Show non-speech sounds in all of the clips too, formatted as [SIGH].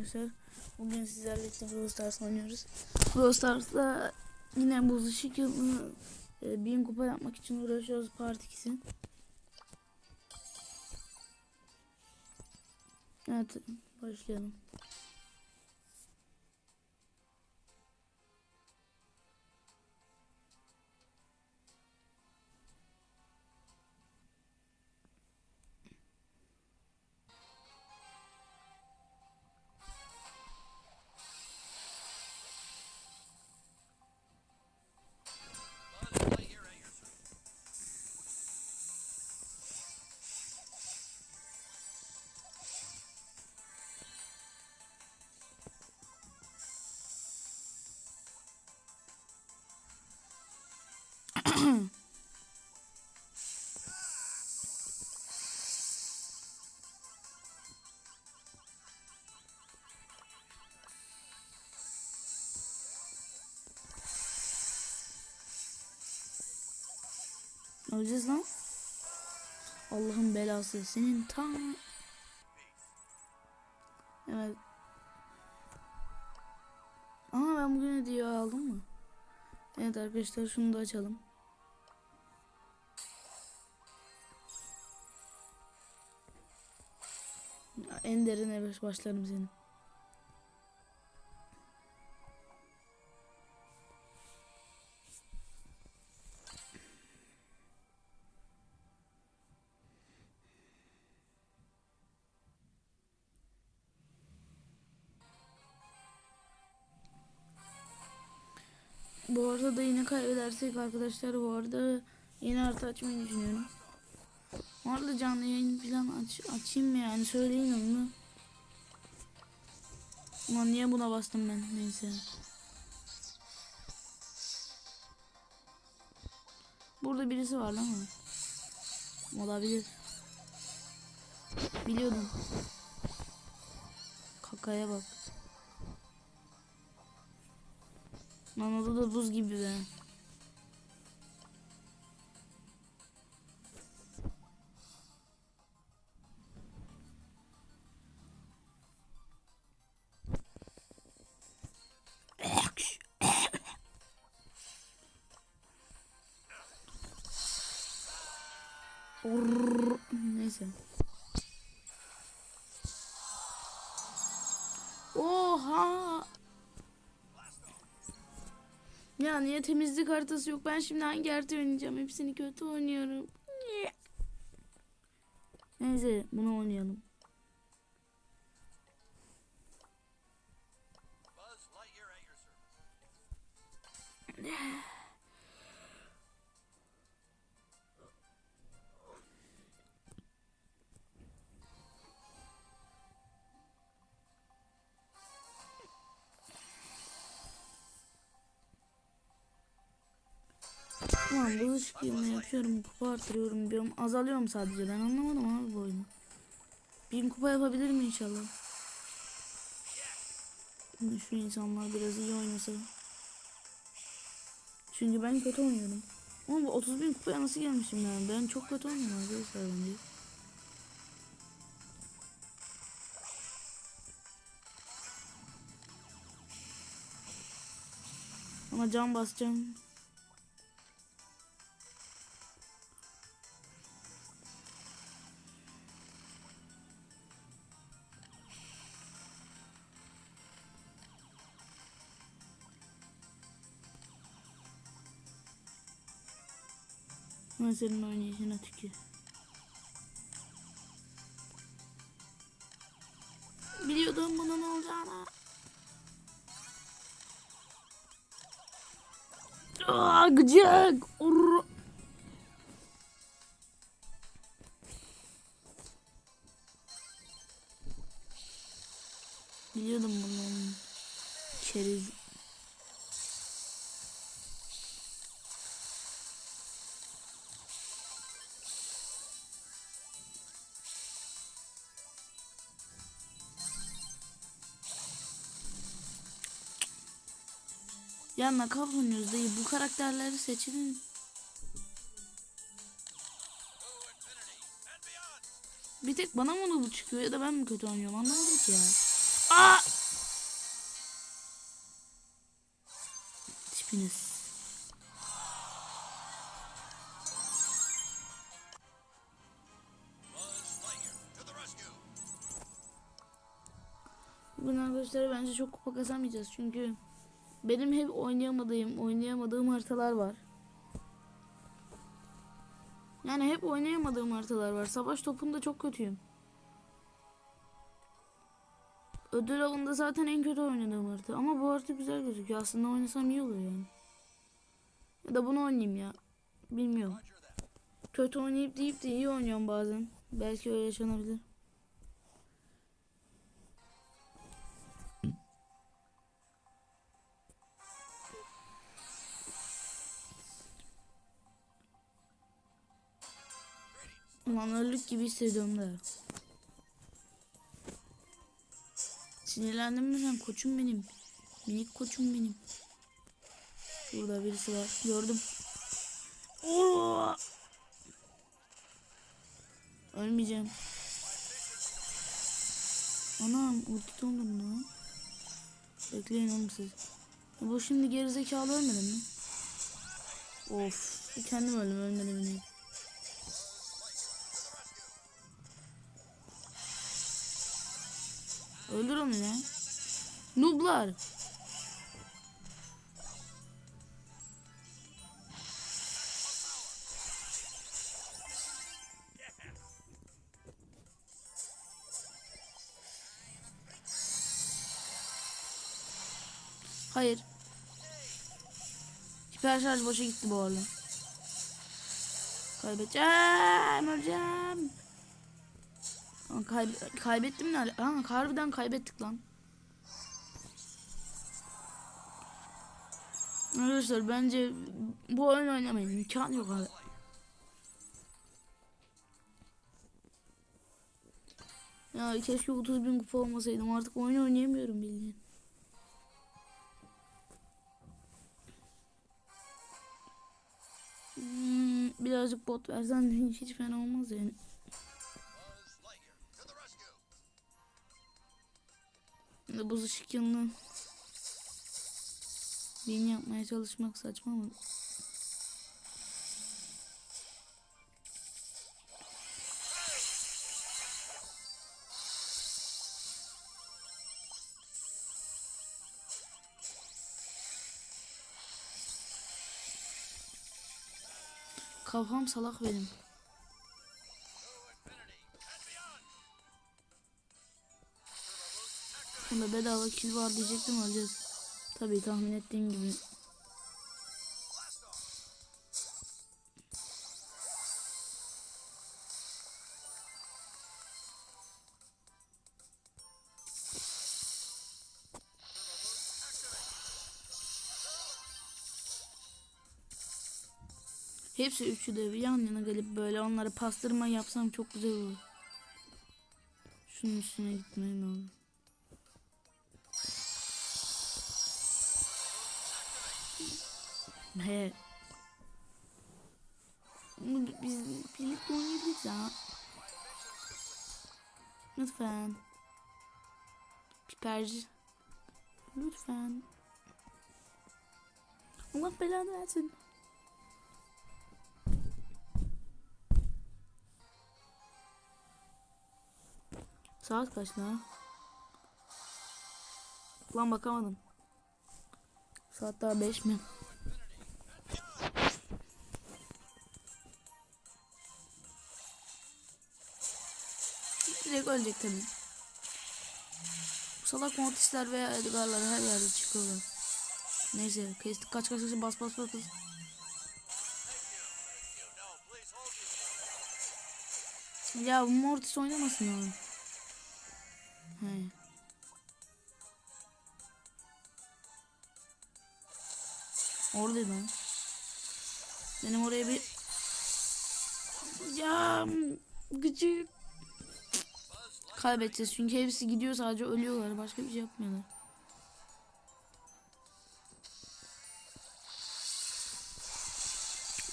arkadaşlar. Bugün sizlerle birlikte Brawl Stars oynuyoruz. Brawl Stars'ta yine buz ışık yılını e, bin kupa yapmak için uğraşıyoruz part 2'si. Evet başlayalım. Ne lan? Allah'ın belası senin tam. Evet. Ama ben bugün hediye aldım mı? Evet arkadaşlar şunu da açalım. En derine baş başlarım senin. Bu arada da yine kaybedersek arkadaşlar bu arada yeni artı açmayı düşünüyorum. Bu arada canlı yayın falan aç, açayım mı yani söyleyin onu. Ulan niye buna bastım ben neyse. Burada birisi var lan? Olabilir. Biliyordum. Kakaya bak. Lan o da buz gibi be. Orr, Ya niye temizlik haritası yok? Ben şimdi hangi harita oynayacağım? Hepsini kötü oynuyorum. Neyse bunu oynayalım. Buzz Lightyear at your service. Tamam bu ışık yılını yapıyorum. Kupa artırıyorum diyorum. Azalıyorum sadece. Ben anlamadım abi bu oyunu. Bin kupa yapabilir mi inşallah? Şu insanlar biraz iyi oynasa. Çünkü ben kötü oynuyorum. Ama bu 30 bin kupaya nasıl gelmişim yani? Ben çok kötü oynuyorum arkadaşlar bence. Ama can basacağım. Ben senin oynayışına tükür. Biliyordum bunun olacağını. Aa, gıcık. Ya nakap oynuyoruz dayı. Bu karakterleri seçelim. Bir tek bana mı double çıkıyor ya da ben mi kötü oynuyorum anlamadım ki ya. Aa! Tipiniz. Bunlar gösteri bence çok kupa kazanmayacağız çünkü benim hep oynayamadığım, oynayamadığım haritalar var. Yani hep oynayamadığım haritalar var. Savaş topunda çok kötüyüm. Ödül avında zaten en kötü oynadığım harita. Ama bu harita güzel gözüküyor. Aslında oynasam iyi olur yani. Ya da bunu oynayayım ya. Bilmiyorum. Kötü oynayıp deyip de iyi oynuyorum bazen. Belki öyle yaşanabilir. Öldük gibi hissediyorum da. Sinirlendim mi sen koçum benim? Minik koçum benim. Şurada birisi var. Gördüm. Oo! Ölmeyeceğim. Anam ulti dondum lan. Bekleyin oğlum siz. Bu şimdi gerizekalı ölmedi mi? Of. Kendim öldüm ölmedi beni. Öldür onu ya. Nublar. Hayır. Hiper şarj boşa gitti bu arada. Kaybedeceğim, öleceğim. Aa, kayb- kaybettim ne? Aa, harbiden kaybettik lan. Arkadaşlar bence bu oyun oynamayın. İmkan yok abi. Ya keşke 30 bin kupa olmasaydım. Artık oyun oynayamıyorum bildiğin. Hmm, birazcık bot versen [LAUGHS] hiç fena olmaz yani. Buz ışık yanına bin yapmaya çalışmak saçma mı? Kafam salak benim. Bunda bedava kill var diyecektim öleceğiz. Tabii tahmin ettiğim gibi. Hepsi üçü de yan yana gelip böyle onları pastırma yapsam çok güzel olur. Şunun üstüne gitmeye ne olur. He. Biz birlikte oynayabiliriz ya. Lütfen. Piperci. Lütfen. Allah belanı versin. Saat kaç lan? Lan bakamadım. Saat daha 5 mi? Direkt ölecek salak mortisler veya edgarlar her yerde çıkıyorlar. Neyse kestik kaç kaç kaç bas bas bas bas. Ya mortis oynamasın oğlum. He. Oradaydı lan. Benim oraya bir... Ya gıcık. Kaybedeceğiz çünkü hepsi gidiyor sadece ölüyorlar. Başka bir şey yapmıyorlar.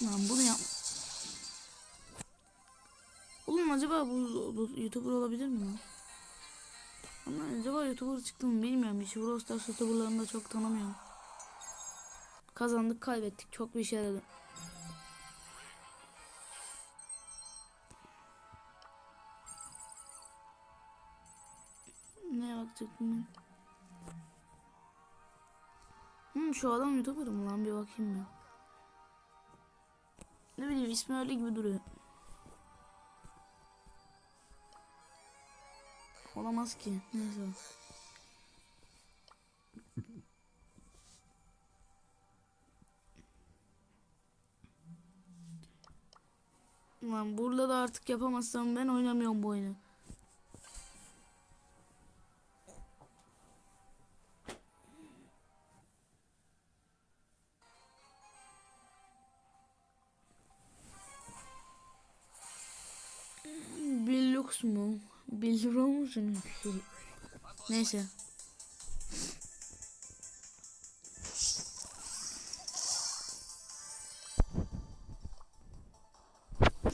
Lan bunu yap. Oğlum acaba bu, YouTuber olabilir mi lan? Ama acaba YouTuber çıktı mı bilmiyorum. Hiç Brawl Stars YouTuberlarını da çok tanımıyorum. Kazandık kaybettik. Çok bir işe yaradı. Ben? Hmm, şu adam YouTuber mı lan bir bakayım ben. Ne bileyim ismi öyle gibi duruyor. Olamaz ki. Neyse. [LAUGHS] Lan burada da artık yapamazsam ben oynamıyorum bu oyunu. Billux mu? Billux mu? Neyse.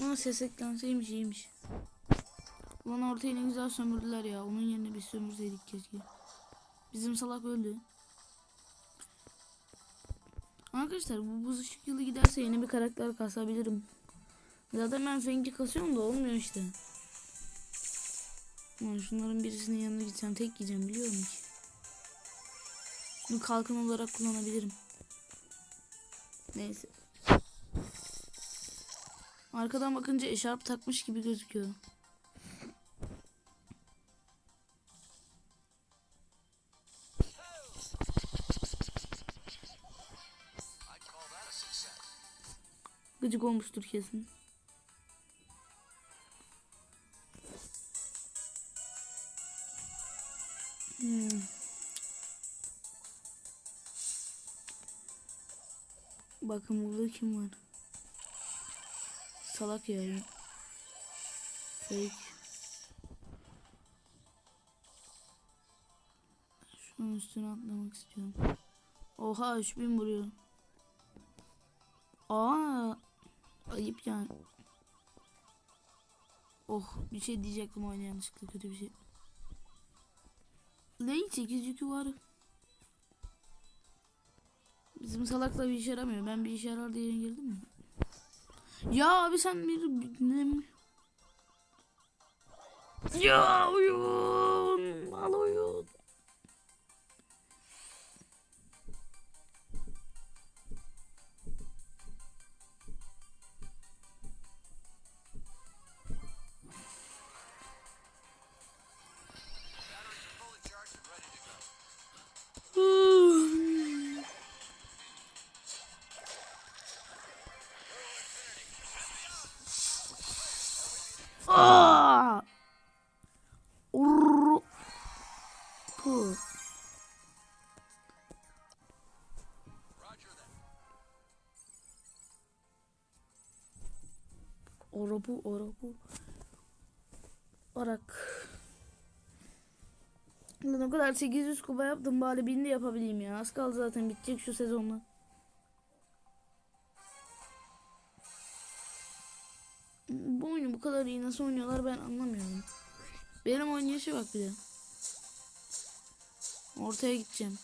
Ama ses eklenseymiş iyiymiş. Ulan ortayı ne güzel sömürdüler ya. Onun yerine biz sömürseydik keşke. Bizim salak öldü. Arkadaşlar bu buz ışık yılı giderse yeni bir karakter kasabilirim. Zaten ben Feng'i kasıyorum da olmuyor işte. Ulan şunların birisinin yanına gitsem tek yiyeceğim biliyorum ki. Bunu kalkan olarak kullanabilirim. Neyse. Arkadan bakınca eşarp takmış gibi gözüküyor. Gıcık olmuştur kesin. Hmm. Bakın burada kim var? Salak ya. Fake. Şunun üstüne atlamak istiyorum. Oha 3000 vuruyor. Aa, ayıp yani. Oh bir şey diyecektim oyuna yanlışlıkla kötü bir şey. Neyin 8 yükü var. Bizim salakla bir işe yaramıyor. Ben bir işe yarar diye girdim mi? Ya abi sen bir Ya oyun That. Orobu, orobu. Orak. Lan o kadar 800 kuba yaptım bari 1000 de yapabileyim ya. Az kaldı zaten bitecek şu sezonla. Bu oyunu bu kadar iyi nasıl oynuyorlar ben anlamıyorum. Benim oynayışı bak bir de. Ortaya gideceğim.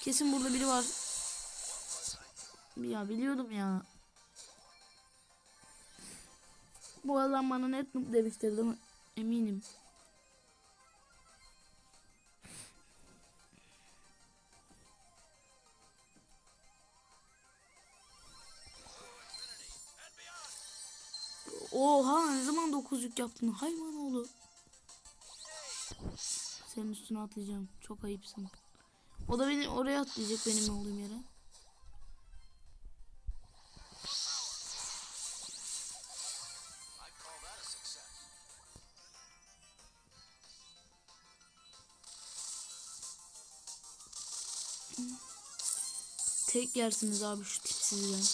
Kesin burada biri var. Ya biliyordum ya. Bu adam bana net noob demiştir değil mi? Eminim. Oha ne zaman 9 yük yaptın hayvan oğlu. Senin üstüne atlayacağım. Çok ayıpsın. O da beni oraya atlayacak benim olduğum yere. Tek yersiniz abi şu tipsizden.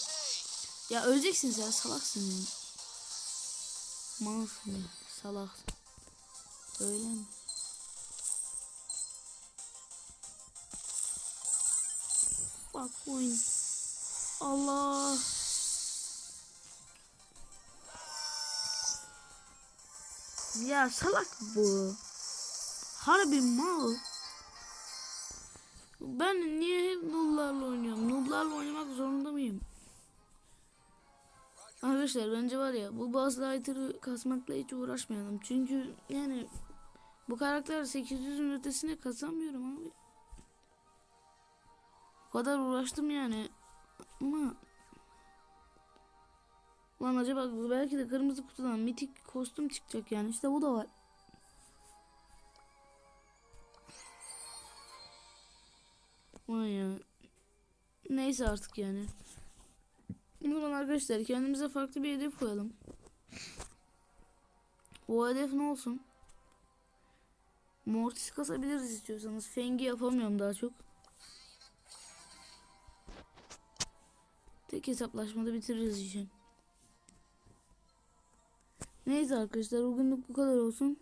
Ya öleceksiniz ya salaksın ya. Malsın ya salaksın. Öyle mi? Bak oyun. Allah. Ya salak bu. Harbi mal. Ben niye hep nooblarla oynuyorum? Nooblarla oynamak zorunda mıyım? Arkadaşlar bence var ya bu Buzz Lightyear'ı kasmakla hiç uğraşmayalım. Çünkü yani bu karakter 800'ün ötesine kasamıyorum abi. Kadar uğraştım yani. Ama Lan acaba belki de kırmızı kutudan mitik kostüm çıkacak yani. İşte bu da var. Vay ya. Neyse artık yani. Zaman arkadaşlar kendimize farklı bir hedef koyalım. O hedef ne olsun? Mortis kasabiliriz istiyorsanız. Fengi yapamıyorum daha çok. Tek hesaplaşmada bitiririz işi. Neyse arkadaşlar bugünlük bu kadar olsun.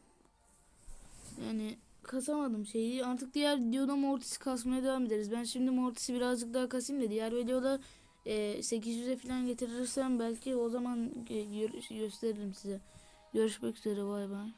Yani kasamadım şeyi. Artık diğer videoda Mortis'i kasmaya devam ederiz. Ben şimdi Mortis'i birazcık daha kasayım da diğer videoda e, 800'e falan getirirsem belki o zaman gö- gö- gösteririm size. Görüşmek üzere bay bay.